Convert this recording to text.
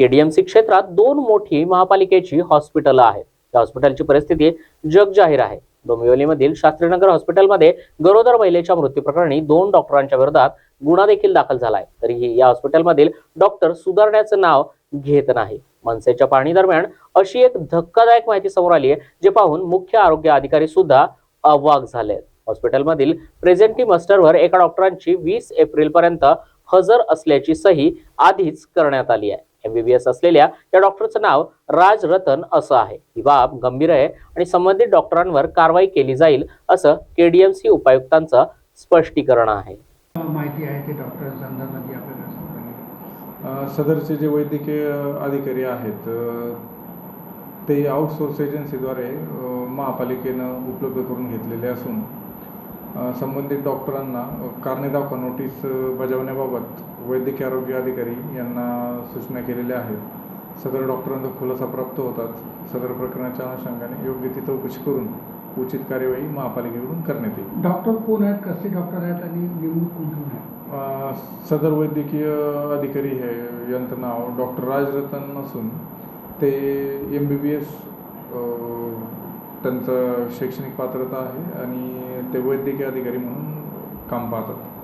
KDMC क्षेत्रात दोन मोठी महापालिकेची हॉस्पिटल आहेत. या हॉस्पिटलची परिस्थिती जगजाहीर आहे. डोंबिवलीमधील शास्त्रीनगर हॉस्पिटलमध्ये गरोदर महिलेच्या मृत्यू प्रकरणी दोन डॉक्टरांच्या विरोधात गुन्हा देखील दाखल झालाय. तरीही या हॉस्पिटलमधील डॉक्टर सुधारण्याचं नाव घेत नाही. मनसेच्या पाहणी दरम्यान अशी एक धक्कादायक माहिती समोर आली आहे जे पाहून मुख्य आरोग्य अधिकारी सुद्धा अवाक झाले हॉस्पिटलमधील प्रेझेंटी मस्टरवर एका डॉक्टरांची वीस एप्रिल पर्यंत हजर असल्याची सही आधीच करण्यात आली आहे एमबीबीएस असलेल्या या डॉक्टरचं नाव राज रतन असं आहे. ही बाब गंभीर आहे आणि संबंधित डॉक्टरांवर कारवाई केली जाईल असं केडीएमसी उपायुक्तांचं स्पष्टीकरण आहे. माहिती आहे ते डॉक्टर सदरचे जे वैद्यकीय अधिकारी आहेत ते आउटसोर्स एजन्सीद्वारे महापालिकेनं उपलब्ध करून घेतलेले असून संबंधित डॉक्टरांना कारणे दाखवा नोटीस बजावण्याबाबत वैद्यकीय आरोग्य अधिकारी यांना सूचना केलेल्या आहेत. सदर डॉक्टरांचा खुलासा प्राप्त होताच सदर प्रकरणाच्या अनुषंगाने योग्य ती चौकशी करून उचित कार्यवाही महापालिकेकडून करण्यात येईल. डॉक्टर कोण आहेत? कसले डॉक्टर आहेत? आणि नेमणूक कोण आहे? सदर वैद्यकीय अधिकारी हे यांचं नाव डॉक्टर राजरतन असून ते एम बी बी एस त्यांचं शैक्षणिक पात्रता आहे आणि ते वैद्यकीय अधिकारी म्हणून काम पाहतात.